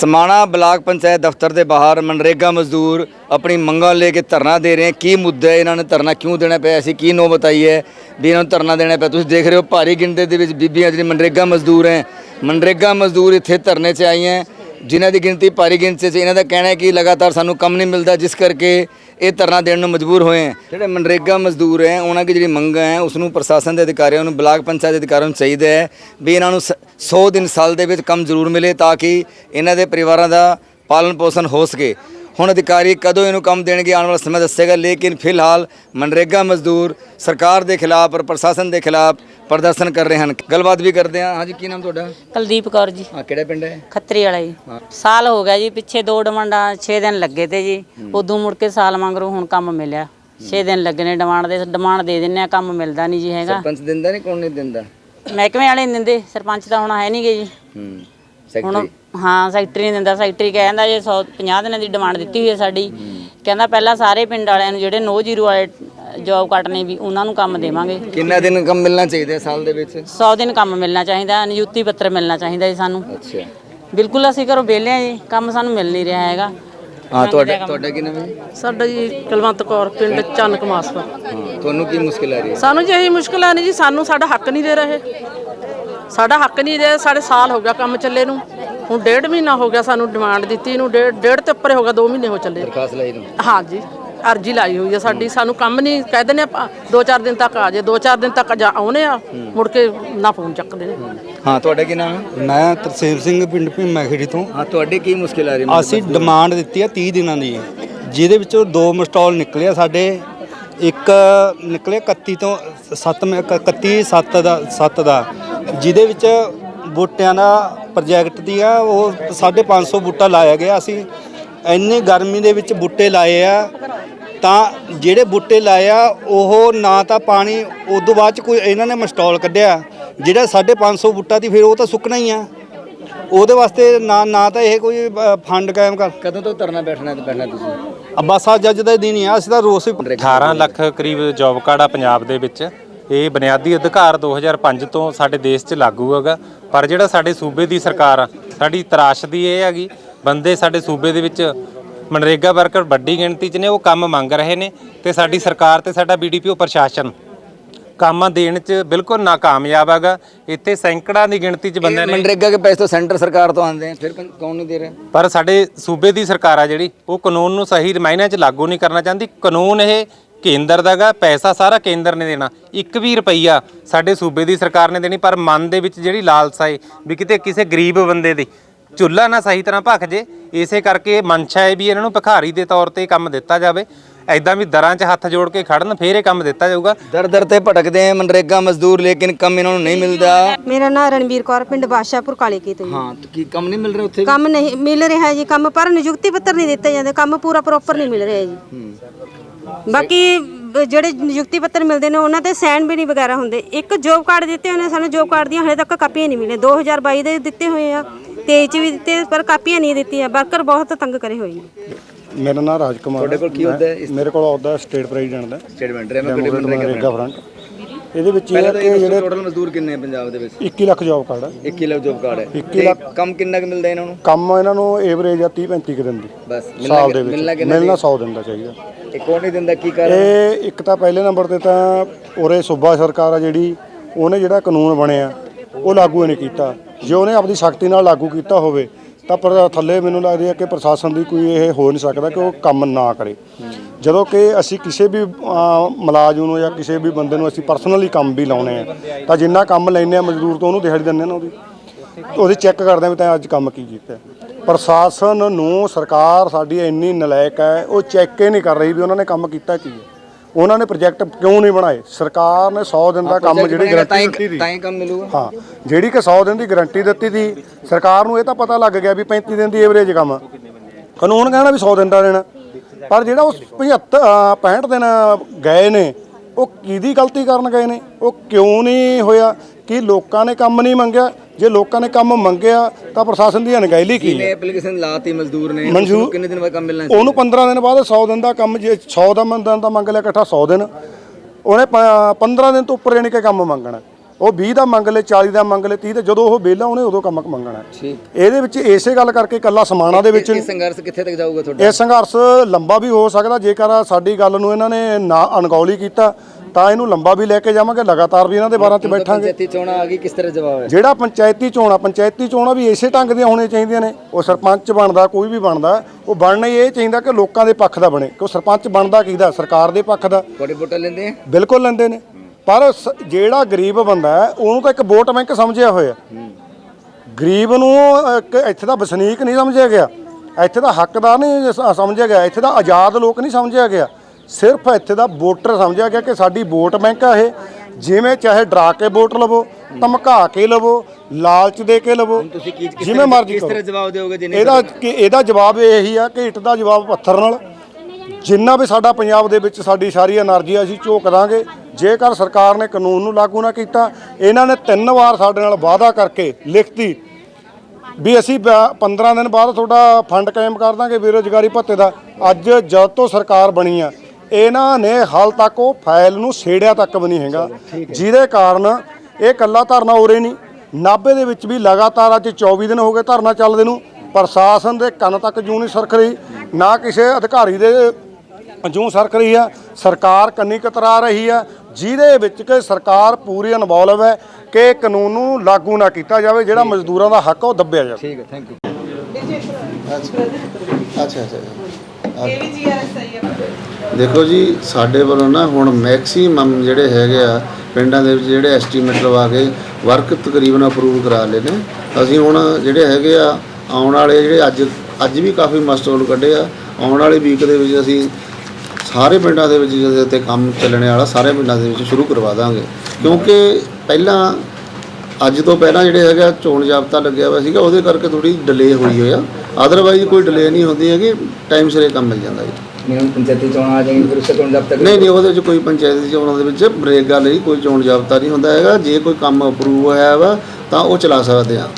Samana block panchayat ਦਫ਼ਤਰ ਦੇ ਬਾਹਰ ਮਨਰੇਗਾ ਮਜ਼ਦੂਰ ਆਪਣੀ ਮੰਗਾਂ ਲੈ ਕੇ ਧਰਨਾ ਦੇ ਰਹੇ ਕੀ ਮੁੱਦਾ ਹੈ? ਇਹਨਾਂ ਨੇ ਧਰਨਾ ਕਿਉਂ ਦੇਣਾ ਪਿਆ? ਐਸੀ ਕੀ ਨੋ ਬਤਾਈ ਹੈ ਵੀ ਇਹਨਾਂ ਨੂੰ ਧਰਨਾ ਦੇਣਾ ਪਿਆ। ਤੁਸੀਂ ਦੇਖ ਰਹੇ ਹੋ ਭਾਰੀ ਗਿਣਤੀ ਦੇ ਵਿੱਚ ਬੀਬੀਆਂ ਜਿਹੜੀ ਮਨਰੇਗਾ ਮਜ਼ਦੂਰ ਹੈ। ਮਨਰੇਗਾ ਮਜ਼ਦੂਰ ਇੱਥੇ ਧਰਨੇ 'ਚ ਆਈਆਂ। ਜਿਨ੍ਹਾਂ ਦੀ ਗਿਣਤੀ ਭਾਰੀ ਗਿਣਤੀ 'ਚ ਇਹਨਾਂ ਦਾ ਕਹਿਣਾ ਹੈ ਕਿ ਲਗਾਤਾਰ ਸਾਨੂੰ ਕੰਮ ਨਹੀਂ ਮਿਲਦਾ, ਜਿਸ ਕਰਕੇ ਇਹ ਧਰਨਾ ਦੇਣ ਨੂੰ ਮਜਬੂਰ ਹੋਏ ਹੈ। ਜਿਹੜੇ ਮਨਰੇਗਾ ਮਜ਼ਦੂਰ ਹੈ, ਉਹਨਾਂ ਦੀ ਜਿਹੜੀ ਮੰਗਾਂ ਹੈ ਉਸ ਨੂੰ ਪ੍ਰਸ਼ਾਸਨ ਦੇ ਅਧਿਕਾਰੀਆਂ ਨੂੰ, ਬਲਾਕ ਪੰਚਾਇਤ ਦੇ ਅਧਿਕਾਰੀਆਂ ਨੂੰ ਚਾਹੀਦਾ ਹੈ ਵੀ ਇਹਨਾਂ ਨੂੰ 100 ਦਿਨ ਸਾਲ ਦੇ ਵਿੱਚ ਕੰਮ ਜ਼ਰੂਰ ਮਿਲੇ ਤਾਂ ਕਿ ਇਹਨਾਂ ਦੇ ਪਰਿਵਾਰਾਂ ਦਾ ਪਾਲਣ ਪੋਸ਼ਣ ਹੋ ਸਕੇ। ਹੁਣ ਅਧਿਕਾਰੀ ਕਦੋਂ ਇਹਨੂੰ ਕੰਮ ਦੇਣਗੇ ਆਉਣ ਵਾਲਾ ਸਮਾਂ ਦੱਸੇਗਾ ਲੇਕਿਨ ਫਿਲਹਾਲ ਮਨਰੇਗਾ ਮਜ਼ਦੂਰ ਸਰਕਾਰ ਦੇ ਖਿਲਾਫ ਔਰ ਪ੍ਰਸ਼ਾਸਨ ਦੇ ਖਿਲਾਫ ਪ੍ਰਦਰਸ਼ਨ ਕਰ ਰਹੇ ਹਨ। ਗੱਲਬਾਤ ਵੀ ਕਰਦੇ ਹਾਂ। ਹਾਂਜੀ ਕੀ ਨਾਮ ਤੁਹਾਡਾ? ਕੁਲਦੀਪ ਕੌਰ ਜੀ। ਹਾਂ ਕਿਹੜਾ ਪਿੰਡ ਹੈ? ਖੱਤਰੀ ਵਾਲਾ ਜੀ। ਸਾਲ ਹੋ ਗਿਆ ਜੀ ਪਿੱਛੇ ਦੋ ਡਿਮਾਂਡਾਂ 6 ਦਿਨ ਲੱਗੇ ਤੇ ਜੀ। ਉਦੋਂ ਮੁੜ ਕੇ ਸਾਲ ਮੰਗਰੋਂ ਹੁਣ ਕੰਮ ਮਿਲਿਆ। 6 ਦਿਨ ਲੱਗੇ ਨੇ ਡਿਮਾਂਡ ਦੇ ਡਿਮਾਂਡ ਦੇ ਦਿੰਨੇ ਆ ਕੰਮ ਮਿਲਦਾ ਨਹੀਂ ਜੀ ਹੈਗਾ। ਸਰਪੰਚ ਦਿੰਦਾ ਨਹੀਂ ਕੌਣ ਨਹੀਂ ਦਿੰਦਾ? ਮਹਿਕਮੇ ਵਾਲੇ ਨਹੀਂ ਦਿੰਦੇ ਸਰਪੰਚ ਤਾਂ ਹੁਣ ਹੈ ਨਹੀਂਗੇ ਜੀ। ਹੂੰ। ਹੁਣ ਹਾਂ ਸੈਕਟਰੀ ਨਹੀਂ ਦਿੰਦਾ ਸੈਕਟਰੀ ਕਹਿੰਦਾ ਜੇ 100 50 ਦਿਨਾਂ ਦੀ ਡਿਮਾਂਡ ਦਿੱਤੀ ਹੋਈ ਹੈ ਸਾਡੀ ਕਹਿੰਦਾ ਪਹਿਲਾਂ ਸਾਰੇ ਪਿੰਡ ਵਾਲਿਆਂ ਨੂੰ ਜਿਹੜੇ ਨੋ ਜ਼ੀਰੋ ਵਾਲੇ ਜੌਬ ਕੱਟਨੇ ਵੀ ਉਹਨਾਂ ਨੂੰ ਕੰਮ ਦੇਵਾਂਗੇ। ਕਿੰਨਾ ਦਿਨ ਕੰਮ ਮਿਲਣਾ ਚਾਹੀਦਾ ਸਾਲ ਦੇ ਵਿੱਚ? 100 ਦਿਨ ਕੰਮ ਮਿਲਣਾ ਚਾਹੀਦਾ ਨਿਯੁਕਤੀ ਪੱਤਰ ਮਿਲਣਾ ਚਾਹੀਦਾ ਜੀ ਸਾਨੂੰ। ਅੱਛਾ। ਬਿਲਕੁਲ ਅਸੀਂ ਘਰੋਂ ਵਿਹਲੇ ਆ ਜੀ ਕੰਮ ਸਾਨੂੰ ਮਿਲ ਨਹੀਂ ਰਿਹਾ ਹੈਗਾ। ਹਾਂ ਤੁਹਾਡਾ ਤੁਹਾਡਾ ਕੀ ਨਾਮ ਹੈ ਸਾਡਾ ਜੀ ਕੁਲਵੰਤ ਕੌਰ ਪਿੰਡ ਚੰਨ ਕਮਾਸਪੁਰ। ਹਾਂ ਤੁਹਾਨੂੰ ਕੀ ਮੁਸ਼ਕਿਲ ਆ ਰਹੀ ਹੈ? ਸਾਨੂੰ ਜੀ ਇਹੀ ਮੁਸ਼ਕਲ ਆ ਨਹੀਂ ਜੀ ਸਾਨੂੰ ਸਾਡਾ ਹੱਕ ਨਹੀਂ ਦੇ ਰਹੇ। ਸਾਡਾ ਹੱਕ ਨਹੀਂ ਦੇ ਸਾਡੇ ਸਾਲ ਹੋ ਗਿਆ ਕੰਮ ਚੱਲੇ ਨੂੰ। ਹੁਣ ਡੇਢ ਮਹੀਨਾ ਹੋ ਗਿਆ ਸਾਨੂੰ ਡਿਮਾਂਡ ਦਿੱਤੀ ਨੂੰ ਡੇਢ ਡੇਢ ਤੇ ਉੱਪਰ ਹੋ ਗਿਆ 2 ਮਹੀਨੇ ਹੋ ਚੱਲੇ। ਦਰਖਾਸਤ ਲਈ ਨੂੰ? ਹਾਂ ਜੀ ਅਰਜੀ ਲਾਈ ਹੋਈ ਆ ਸਾਡੀ। ਸਾਨੂੰ ਕੰਮ ਨਹੀਂ ਕਹਿ ਦਿੰਦੇ ਆ ਦੋ ਚਾਰ ਦਿਨ ਤੱਕ ਆ ਜੇ ਦੋ ਚਾਰ ਦਿਨ ਤੱਕ ਜਾ ਆਉਨੇ ਆ ਮੁੜ ਕੇ ਨਾ ਫੋਨ ਚੱਕਦੇ ਨੇ। ਹਾਂ ਤੁਹਾਡਾ ਕੀ ਨਾਮ? ਹੈ ਮੈਂ ਤਰਸੇਮ ਸਿੰਘ ਪਿੰਡ ਭੀਮਾ ਖੇੜੀ ਤੋਂ। ਹਾਂ ਤੁਹਾਡੀ ਕੀ ਮੁਸ਼ਕਿਲ ਆ ਰਹੀ ਹੈ ਅਸੀਂ ਡਿਮਾਂਡ ਦਿੱਤੀ ਆ 30 ਦਿਨਾਂ ਦੀ। ਜਿਹਦੇ ਵਿੱਚੋਂ ਦੋ ਮਸਟਾਲ ਨਿਕਲੇ ਆ ਸਾਡੇ। ਇੱਕ ਨਿਕਲੇ 31 ਤੋਂ 7 31 7 ਦਾ 7 ਦਾ। ਜਿਹਦੇ ਵਿੱਚ ਬੂਟਿਆਂ ਦਾ ਪ੍ਰੋਜੈਕਟ ਦੀ ਆ ਉਹ 550 ਬੂਟਾ ਲਾਇਆ ਗਿਆ। ਅਸੀਂ ਇੰਨੀ ਗਰਮੀ ਦੇ ਵਿੱਚ ਬੂਟੇ ਲਾਏ ਆ ਤਾਂ ਜਿਹੜੇ ਬੂਟੇ ਲਾਏ ਆ ਉਹ ਨਾ ਤਾਂ ਪਾਣੀ ਉਦੋਂ ਬਾਅਦ ਚ ਕੋਈ ਇਹਨਾਂ ਨੇ ਮਸਟਾਲ ਕੱਢਿਆ। ਜਿਹੜਾ 550 ਬੂਟਾ ਦੀ ਫਿਰ ਉਹ ਤਾਂ ਸੁੱਕਣਾ ਹੀ ਆ। ਉਹਦੇ ਵਾਸਤੇ ਨਾ ਨਾ ਤਾਂ ਇਹ ਕੋਈ ਫੰਡ ਕਾਇਮ ਕਰ। ਕਦੋਂ ਤੋਂ ਧਰਨਾ ਬੈਠਣਾ ਤੇ ਬੈਠਣਾ ਤੁਸੀਂ? ਅਬਾਸ ਜੱਜ ਦਾ ਦਿਨ ਹੀ ਆ ਅਸੀਂ ਤਾਂ ਰੋਸ ਵੀ 18 ਲੱਖ ਕਰੀਬ ਜੌਬ ਕਾਰਡ ਆ ਪੰਜਾਬ ਦੇ ਵਿੱਚ। ਇਹ ਬੁਨਿਆਦੀ ਅਧਿਕਾਰ 2005 ਤੋਂ ਸਾਡੇ ਦੇਸ਼ 'ਚ ਲਾਗੂ ਹੈਗਾ। ਪਰ ਜਿਹੜਾ ਸਾਡੇ ਸੂਬੇ ਦੀ ਸਰਕਾਰ ਆ ਸਾਡੀ ਤਰਾਸ਼ਦੀ ਇਹ ਹੈਗੀ ਬੰਦੇ ਸਾਡੇ ਸੂਬੇ ਦੇ ਵਿੱਚ ਮਨਰੇਗਾ ਵਰਕਰ ਵੱਡੀ ਗਿਣਤੀ 'ਚ ਨੇ ਉਹ ਕੰਮ ਮੰਗ ਰਹੇ ਨੇ ਤੇ ਸਾਡੀ ਸਰਕਾਰ ਤੇ ਸਾਡਾ ਬੀਡੀਪੀਓ ਪ੍ਰਸ਼ਾਸਨ ਕੰਮ ਦੇਣ 'ਚ ਬਿਲਕੁਲ ਨਾਕਾਮਯਾਬ ਹੈਗਾ। ਇੱਥੇ ਸੈਂਕੜਾਂ ਦੀ ਗਿਣਤੀ 'ਚ ਬੰਦੇ ਨੇ ਮਨਰੇਗਾ ਕੇ ਪੈਸੇ ਤਾਂ ਸੈਂਟਰ ਸਰਕਾਰ ਤੋਂ ਆਉਂਦੇ ਆ ਫਿਰ ਕੌਣ- ਕੌਣ ਨਹੀਂ ਦੇ ਰਿਹਾ? ਪਰ ਸਾਡੇ ਸੂਬੇ ਦੀ ਸਰਕਾਰ ਆ ਜਿਹੜੀ ਉਹ ਕਾਨੂੰਨ ਨੂੰ ਸਹੀ ਮਾਇਨਿਆਂ 'ਚ ਲਾਗੂ ਨਹੀਂ ਕਰਨਾ ਚਾਹੁੰਦੀ। ਕਾਨੂੰਨ ਇਹ ਕੇਂਦਰ ਦਾਗਾ ਪੈਸਾ ਸਾਰਾ ਕੇਂਦਰ ਨੇ ਦੇਣਾ। ਇੱਕ ਵੀ ਰੁਪਈਆ ਸਾਡੇ ਸੂਬੇ ਦੀ ਸਰਕਾਰ ਨੇ ਦੇਣੀ ਪਰ ਮਨ ਦੇ ਵਿੱਚ ਜਿਹੜੀ ਲਾਲਸਾ ਏ ਵੀ ਕਿਤੇ ਕਿਸੇ ਗਰੀਬ ਬੰਦੇ ਦੀ। ਚੁੱਲ੍ਹਾ ਨਾ ਸਹੀ ਤਰ੍ਹਾਂ ਭਖ ਜੇ ਇਸੇ ਕਰਕੇ ਇਹ ਮਨਸ਼ਾ ਹੈ ਵੀ ਇਹਨਾਂ ਨੂੰ ਭਿਖਾਰੀ ਦੇ ਤੌਰ ਤੇ ਕੰਮ ਦਿੱਤਾ ਜਾਵੇ। ਐਦਾਂ ਵੀ ਦਰਾਂ 'ਚ ਹੱਥ ਜੋੜ ਕੇ ਖੜਨ ਫੇਰ ਇਹ ਕੰਮ ਦਿੱਤਾ ਜਾਊਗਾ। ਦਰ ਦਰ ਤੇ ਭਟਕਦੇ ਆ ਮਨਰੇਗਾ ਮਜ਼ਦੂਰ ਲੇਕਿਨ ਕੰਮ ਇਹਨਾਂ ਨੂੰ ਨਹੀਂ ਮਿਲਦਾ। ਮੇਰਾ ਨਾਮ ਰਣਵੀਰ ਕੌਰ ਪਿੰਡ ਬਾਦਸ਼ਾਹਪੁਰ ਕਾਲੇ ਕੀ ਤੋਂ ਜੀ। ਹਾਂ ਤੇ ਕੀ ਕੰਮ ਨਹੀਂ ਮਿਲ ਰਿਹਾ ਉੱਥੇ ਕੰਮ ਨਹੀਂ ਮਿਲ ਰਿਹਾ ਜੀ ਕੰਮ ਪਰ ਨਿਯੁਕਤੀ ਪੱਤਰ ਨਹੀਂ ਦਿੱਤੇ ਜਾਂਦੇ ਕੰਮ ਪੂਰਾ ਪ੍ਰੋਪਰ ਨਹੀਂ ਮਿਲ ਰਿਹਾ ਜੀ। ਬਾਕੀ ਬ- ਜਿਹੜੇ ਨਿਯੁਕਤੀ ਪੱਤਰ ਮਿਲਦੇ ਨੇ ਉਹਨਾਂ ਤੇ ਸਾਈਨ ਵੀ ਨਹੀਂ ਵਗੈਰਾ ਹੁੰਦੇ। ਇੱਕ ਜੋਬ ਕਾਰਡ ਦਿੱਤੇ ਹੋਏ ਨੇ ਸਾਨੂੰ ਜੋਬ ਕਾਰਡ ਦੀਆਂ ਹਲੇ ਤੱਕ ਕਾਪੀਆਂ ਨਹੀਂ ਮਿਲੀਆਂ। 2022 ਦੇ ਦਿੱਤੇ ਹੋਏ ਆ 23 ਚ ਵੀ ਦਿੱਤੇ ਪਰ ਕਾਪੀਆਂ ਨਹੀਂ ਦਿੱਤੀਆਂ। ਵਰਕਰ ਬਹੁਤ ਤੰਗ ਕਰੇ ਹੋਏ ਨੇ। ਮੇਰਾ ਨਾਮ ਰਾਜ ਕੁਮਾਰ ਤੁਹਾਡੇ ਕੋਲ ਕੀ ਹੁੰਦਾ ਮੇਰੇ ਕੋਲ ਆਉਂਦਾ ਸਟੇਟ ਪ੍ਰੈਜ਼ੀਡੈਂਟ ਦਾ। ਸਟੇਟਮੈਂਟ ਰਿਹਾ ਮੈਂ ਕਿਹੜੇ ਡੈਮੋਕ੍ਰੇਟ ਮਨਰੇਗਾ ਮਨਰੇਗਾ ਫਰੰਟ। ਇਹਦੇ ਵਿੱਚ ਇਹ ਹੈ ਕਿ ਜਿਹੜੇ ਟੋਟਲ ਮਜ਼ਦੂਰ ਕਿੰਨੇ ਆ ਪੰਜਾਬ ਦੇ ਵਿੱਚ? 21 ਲੱਖ ਜੌਬ ਕਾਰਡ ਹੈ 1 ਕਿਲੋ ਜੋਬ ਕਾਰਡ ਹੈ 21 ਤੇ ਲੱਖ। ਕੰਮ ਕਿੰਨਾ ਕੁ ਮਿਲਦਾ ਇਹਨਾਂ ਨੂੰ? ਕੰਮ ਇਹਨਾਂ ਨੂੰ ਐਵਰੇਜ ਆ 30 35 ਕੁ ਦਿਨ ਦੀ। ਬਸ ਸਾਲ ਦੇ ਮਿਲਣਾ ਵਿੱਚ ਕਿੰਨਾ ਮਿਲਣਾ 100 ਦਿਨ ਦਾ ਚਾਹੀਦਾ। ਇਹ ਕੌਣ ਨਹੀਂ ਦਿੰਦਾ ਕੀ ਕਰ ਇਹ ਇੱਕ ਤਾਂ ਪਹਿਲੇ ਨੰਬਰ ਤੇ ਤਾਂ ਉਰੇ ਸੂਬਾ ਸਰਕਾਰ ਆ ਜਿਹੜੀ ਉਹਨੇ ਜਿਹੜਾ ਕਾਨੂੰਨ ਬਣਿਆ ਉਹ ਲਾਗੂ ਨਹੀਂ ਕੀਤਾ। ਜੇ ਉਹਨੇ ਆਪਣੀ ਸ਼ਕਤੀ ਨਾਲ ਲਾਗੂ ਕੀਤਾ ਹੋਵੇ ਤਾਂ ਪਰ ਥੱਲੇ ਮੈਨੂੰ ਲੱਗਦਾ ਹੈ ਕਿ ਪ੍ਰਸ਼ਾਸਨ ਦੀ ਕੋਈ ਇਹ ਹੋ ਨਹੀਂ ਸਕਦਾ ਕਿ ਉਹ ਕੰਮ ਨਾ ਕਰੇ। ਜਦੋਂ ਕਿ ਅਸੀਂ ਕਿਸੇ ਵੀ ਅਹ, ਮੁਲਾਜ਼ਮ ਨੂੰ ਜਾਂ ਕਿਸੇ ਵੀ ਬੰਦੇ ਨੂੰ ਅਸੀਂ ਪਰਸਨਲੀ ਕੰਮ ਵੀ ਲਾਉਣੇ ਆ ਤਾਂ ਜਿੰਨਾ ਕੰਮ ਲੈਨੇ ਆ ਮਜ਼ਦੂਰ ਤੋਂ ਉਹਨੂੰ ਦਿਹਾੜੀ ਦਿੰਦੇ ਨਾ ਉਹਦੀ। ਉਹਦੀ ਚੈੱਕ ਕਰਦੇ ਆ ਵੀ ਤਾਂ ਅੱਜ ਕੰਮ ਕੀ ਕੀਤਾ ਪ੍ਰਸ਼ਾਸਨ ਨੂੰ ਸਰਕਾਰ ਸਾਡੀ ਇੰਨੀ ਨਲਾਇਕ ਹੈ ਉਹ ਚੈੱਕ ਹੀ ਨਹੀਂ ਕਰ ਰਹੀ ਵੀ ਉਹਨਾਂ ਨੇ ਕੰਮ ਕੀਤਾ ਕੀ ਹੈ। ਉਹਨਾਂ ਨੇ ਪ੍ਰੋਜੈਕਟ ਕਿਉਂ ਨਹੀਂ ਬਣਾਏ? ਸਰਕਾਰ ਨੇ 100 ਦਿਨ ਦਾ ਕੰਮ ਜਿਹੜੀ ਗਰੰਟੀ ਦਿੱਤੀ ਸੀ। ਤਾਂ ਹੀ ਕੰਮ ਮਿਲੂਗਾ। ਹਾਂ ਜਿਹੜੀ ਕਿ 100 ਦਿਨ ਦੀ ਗਾਰੰਟੀ ਦਿੱਤੀ ਸੀ ਸਰਕਾਰ ਨੂੰ ਇਹ ਤਾਂ ਪਤਾ ਲੱਗ ਗਿਆ ਵੀ 35 ਦਿਨ ਦੀ ਐਵਰੇਜ ਕੰਮ। ਕਾਨੂੰਨ ਕਹਿਣਾ ਵੀ 100 ਦਿਨ ਦਾ ਦੇਣਾ ਪਰ ਜਿਹੜਾ ਉਹ 75 ਅਹ 65 ਦਿਨ ਗਏ ਨੇ ਉਹ ਕਿਹਦੀ ਗਲਤੀ ਕਾਰਨ ਗਏ ਨੇ? ਉਹ ਕਿਉਂ ਨਹੀਂ ਹੋਇਆ? ਕਿ ਲੋਕਾਂ ਨੇ ਕੰਮ ਨਹੀਂ ਮੰਗਿਆ? ਜੇ ਲੋਕਾਂ ਨੇ ਕੰਮ ਮੰਗਿਆ ਤਾਂ ਪ੍ਰਸ਼ਾਸਨ ਦੀ ਅਣਗਹਿਲੀ ਕੀ ਹੈ? ਐਪਲੀਕੇਸ਼ਨ ਲਾਤੀ ਮਜ਼ਦੂਰ ਨੇ? ਮਨਜ਼ੂਰ- ਕਿੰਨੇ ਦਿਨ ਬਾਅਦ ਕੰਮ ਮਿਲਣਾ ਉਹਨੂੰ 15 ਦਿਨ ਬਾਅਦ 100 ਦਿਨ ਦਾ ਕੰਮ ਜੇ 100 ਦਾ ਮੰਦਨ ਦਾ ਮੰਗ ਲਿਆ ਇਕੱਠਾ 100 ਦਿਨ। ਉਹਨੇ ਪ- 15 ਦਿਨ ਤੋਂ ਉੱਪਰ ਜਾਣੀ ਕਿ ਕੰਮ ਮੰਗਣਾ। ਉਹ 20 ਦਾ ਮੰਗ ਲੈ 40 ਦਾ ਮੰਗ ਲੈ 30 ਦਾ ਜਦੋਂ ਉਹ ਵਿਹਲਾ ਉਹਨੇ ਉਦੋਂ ਕੰਮ ਮੰਗਣਾ। ਠੀਕ। ਇਹਦੇ ਵਿੱਚ ਇਸੇ ਗੱਲ ਕਰਕੇ ਕੱਲਾ ਸਮਾਣਾ ਦੇ ਵਿੱਚ ਇਹ ਸੰਘਰਸ਼ ਕਿੱਥੇ ਤੱਕ ਜਾਊਗਾ ਤੁਹਾਡਾ? ਇਹ ਸੰਘਰਸ਼ ਲੰਬਾ ਵੀ ਹੋ ਸਕਦਾ ਜੇਕਰ ਸਾਡੀ ਗੱਲ ਨੂੰ ਇਹਨਾਂ ਨੇ ਨਾ ਅਣਗੌਲੀ ਕੀਤਾ ਤਾਂ ਇਹਨੂੰ ਲੰਬਾ ਵੀ ਲੈ ਕੇ ਜਾਵਾਂਗੇ ਲਗਾਤਾਰ ਵੀ ਇਹਨਾਂ ਦੇ ਬਾਰਾਂ 'ਚ ਬੈਠਾਂਗੇ। ਪੰਚਾਇਤੀ ਚੋਣਾਂ ਆ ਗਈ ਕਿਸ ਤਰ੍ਹਾਂ ਜਵਾਬ ਹੈ? ਜਿਹੜਾ ਪੰਚਾਇਤੀ ਚੋਣਾਂ ਪੰਚਾਇਤੀ ਚੋਣਾਂ ਵੀ ਇਸੇ ਢੰਗ ਦੀਆਂ ਹੋਣੀਆਂ ਚਾਹੀਦੀਆਂ ਨੇ। ਉਹ ਸਰਪੰਚ ਬਣਦਾ ਕੋਈ ਵੀ ਬਣਦਾ ਉਹ ਬਣਨਾ ਹੀ ਇਹ ਚਾਹੀਦਾ ਕਿ ਲੋਕਾਂ ਦੇ ਪੱਖ ਦਾ ਬਣੇ। ਕਿ ਉਹ ਸਰਪੰਚ ਬਣਦਾ ਕਿਹਦਾ ਸਰਕਾਰ ਦੇ ਪੱਖ ਦਾ। ਤੁਹਾਡੇ ਵੋਟਾਂ ਲੈਂਦੇ ਆ? ਬਿਲਕੁਲ ਲੈਂਦੇ ਨੇ। ਪਰ ਸ- ਜਿਹੜਾ ਗਰੀਬ ਬੰਦਾ ਹੈ ਉਹਨੂੰ ਤਾਂ ਇੱਕ ਵੋਟ ਬੈਂਕ ਸਮਝਿਆ ਹੋਇਆ। ਗਰੀਬ ਨੂੰ ਇੱਕ ਇੱਥੇ ਦਾ ਵਸਨੀਕ ਨਹੀਂ ਸਮਝਿਆ ਗਿਆ। ਇੱਥੇ ਦਾ ਹੱਕਦਾਰ ਨਹੀਂ ਸ- ਸਮਝਿਆ ਗਿਆ। ਇੱਥੇ ਦਾ ਆਜ਼ਾਦ ਲੋਕ ਨਹੀਂ ਸਮਝਿਆ ਗਿਆ। ਸਿਰਫ ਇੱਥੇ ਦਾ ਵੋਟਰ ਸਮਝਿਆ ਗਿਆ ਕਿ ਸਾਡੀ ਵੋਟ ਬੈਂਕ ਆ ਇਹ। ਜਿਵੇਂ ਚਾਹੇ ਡਰਾ ਕੇ ਵੋਟ ਲਵੋ ਧਮਕਾ ਕੇ ਲਵੋ ਲਾਲਚ ਦੇ ਕੇ ਲਵੋ ਜਿਵੇਂ ਮਰਜ਼ੀ ਕਿਸ ਤਰ੍ਹਾਂ ਜਵਾਬ ਦਿਓਗੇ ਜੇ ਇਹਦਾ ਕਿ ਇਹਦਾ ਜਵਾਬ ਇਹੀ ਆ ਕਿ ਇੱਟ ਦਾ ਜਵਾਬ ਪੱਥਰ ਨਾਲ। ਜਿੰਨਾ ਵੀ ਸਾਡਾ ਪੰਜਾਬ ਦੇ ਵਿੱਚ ਸਾਡੀ ਸਾਰੀ એનર્ਜੀ ਅਸੀਂ ਝੋਕ ਦਾਂਗੇ। ਜੇਕਰ ਸਰਕਾਰ ਨੇ ਕਾਨੂੰਨ ਨੂੰ ਲਾਗੂ ਨਾ ਕੀਤਾ ਇਹਨਾਂ ਨੇ ਤਿੰਨ ਵਾਰ ਸਾਡੇ ਨਾਲ ਵਾਅਦਾ ਕਰਕੇ ਲਿਖਤੀ ਵੀ ਅਸੀਂ ਬ- 15 ਦਿਨ ਬਾਅਦ ਤੁਹਾਡਾ ਫੰਡ ਕਾਇਮ ਕਰ ਦਾਂਗੇ ਬੇਰੁਜ਼ਗਾਰੀ ਭੱਤੇ ਦਾ। ਅੱਜ ਜਦ ਤੋਂ ਸਰਕਾਰ ਬਣੀ ਆ ਇਹਨਾਂ ਨੇ ਹਾਲ ਤੱਕ ਉਹ ਫਾਈਲ ਨੂੰ ਛੇੜਿਆ ਤੱਕ ਵੀ ਨਹੀਂ ਹੈਗਾ। ਜਿਹਦੇ ਕਾਰਨ ਇਹ ਕੱਲਾ ਧਰਨਾ ਹੋ ਰਹੀ ਨਹੀਂ। ਨਾਭੇ ਦੇ ਵਿੱਚ ਵੀ ਲਗਾਤਾਰ ਅੱਜ 24 ਦਿਨ ਹੋ ਗਏ ਧਰਨਾ ਚੱਲਦੇ ਨੂੰ। ਪ੍ਰਸ਼ਾਸਨ ਦੇ ਕੰਨ ਤੱਕ ਜੂ ਨਹੀਂ ਸਰਕ ਰਹੀ। ਨਾ ਕਿਸੇ ਅਧਿਕਾਰੀ ਦੇ ਜੂ ਸਰਕ ਰਹੀ ਆ। ਸਰਕਾਰ ਕੰਨੀ ਕਤਰਾ ਰਹੀ ਆ। ਜਿਹਦੇ ਵਿੱਚ ਕਿ ਸਰਕਾਰ ਪੂਰੀ ਇਨਵੋਲਵ ਹੈ ਕਿ ਕਾਨੂੰਨ ਨੂੰ ਲਾਗੂ ਨਾ ਕੀਤਾ ਜਾਵੇ। ਜਿਹੜਾ ਮਜ਼ਦੂਰਾਂ ਦਾ ਹੱਕ ਆ ਉਹ ਦੱਬਿਆ ਜਾਵੇ। ਠੀਕ ਹੈ ਥੈਂਕ ਯੂ ਅੱਛਾ ਅੱਛਾ। ਦੇਖੋ ਜੀ, ਸਾਡੇ ਵੱਲੋਂ ਨਾ ਹੁਣ ਮੈਕਸਿਮਮ ਜਿਹੜੇ ਹੈਗੇ ਆ, ਪਿੰਡਾਂ ਦੇ ਵਿੱਚ ਜਿਹੜੇ ਐਸਟੀਮੇਟ ਲਵਾ ਕੇ ਵਰਕ ਤਕਰੀਬਨ ਅਪਰੂਵ ਕਰਾ ਲਏ ਨੇ। ਅਸੀਂ ਹੁਣ ਜਿਹੜੇ ਹੈਗੇ ਆ, ਆਉਣ ਵਾਲੇ ਜਿਹੜੇ ਅੱਜ ਅੱਜ ਵੀ ਕਾਫੀ ਮਸਟੋਲ ਕੱਢੇ ਆ। ਆਉਣ ਵਾਲੇ ਵੀਕ ਦੇ ਵਿੱਚ ਅਸੀਂ ਸਾਰੇ ਪਿੰਡਾਂ ਦੇ ਵਿੱਚ ਜਿਹਦੇ ਤੇ ਕੰਮ ਚੱਲਣੇ ਵਾਲਾ, ਸਾਰੇ ਪਿੰਡਾਂ ਦੇ ਵਿੱਚ ਸ਼ੁਰੂ ਕਰਵਾ ਦਾਂਗੇ। ਕਿਉਂਕਿ ਪਹਿਲਾਂ, ਅੱਜ ਤੋਂ ਪਹਿਲਾਂ ਜਿਹੜੇ ਹੈਗਾ ਚੋਣ ਜਾਬਤਾ ਲੱਗਿਆ ਹੋਇਆ ਸੀਗਾ, ਉਹਦੇ ਕਰਕੇ ਥੋੜੀ ਡਿਲੇ ਹੋਈ ਹੋਇਆ ਅਦਰਵਾਈਜ਼ ਕੋਈ ਡਿਲੇ ਨਹੀਂ ਹੁੰਦੀ ਹੈਗੀ ਟਾਈਮ ਸਿਰੇ ਕੰਮ ਮਿਲ ਜਾਂਦਾ ਜੀ। ਨਹੀਂ ਹੁਣ ਪੰਚਾਇਤੀ ਚੋਣਾਂ ਆ ਜਾਣਗੀਆਂ ਫਿਰ ਉਸੇ ਤੋਂ ਜਬ ਤੱਕ ਨਹੀਂ ਨਹੀਂ ਉਹਦੇ ਵਿੱਚ ਕੋਈ ਪੰਚਾਇਤ ਦੀ ਚੋਣਾਂ ਦੇ ਵਿੱਚ ਬ੍ਰੇਕ ਲਈ ਕੋਈ ਚੋਣ ਜਾਬਤਾ ਨਹੀਂ ਹੁੰਦਾ ਹੈਗਾ। ਜੇ ਕੋਈ ਕੰਮ ਅਪਰੂਵ ਹੋਇਆ ਵਾ ਤਾਂ ਉਹ ਚਲਾ ਸਕਦੇ ਆ।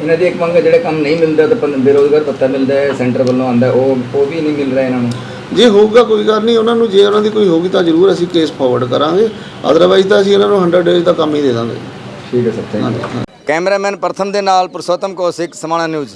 ਇਹਨਾਂ ਦੀ ਇੱਕ ਮੰਗ ਹੈ, ਜਿਹੜੇ ਕੰਮ ਨਹੀਂ ਮਿਲਦਾ ਤਾਂ ਬੇਰੁਜ਼ਗਾਰ ਭੱਤਾ ਮਿਲਦਾ ਹੈ ਸੈਂਟਰ ਵੱਲੋਂ ਆਉਂਦਾ ਹੈ, ਉਹ ਉਹ ਵੀ ਨਹੀਂ ਮਿਲ ਰਿਹਾ ਇਹਨਾਂ ਨੂੰ। ਜੇ ਹੋਊਗਾ ਕੋਈ ਗੱਲ ਨਹੀਂ ਉਹਨਾਂ ਨੂੰ ਜੇ ਉਹਨਾਂ ਦੀ ਕੋਈ ਹੋਊਗੀ ਤਾਂ ਜ਼ਰੂਰ ਅਸੀਂ ਕੇਸ ਫਾਰਵਰਡ ਕਰਾਂਗੇ। ਅਦਰਵਾਈਜ਼ ਤਾਂ ਅਸੀਂ ਇਹਨਾਂ ਨੂੰ 100 ਡੇਜ਼ ਦਾ ਕੰਮ ਹੀ ਦੇ ਦਾਂਗੇ। ਠੀਕ ਹੈ ਸਰ ਥੈਂਕ ਯੂ ਕੈਮਰਾਮੈਨ ਪ੍ਰਥਮ ਦੇ ਨਾਲ ਪੁਰਸ਼ੋਤਮ ਕੌਸ਼ਿਕ ਸਮਾਣਾ ਨਿਊਜ਼।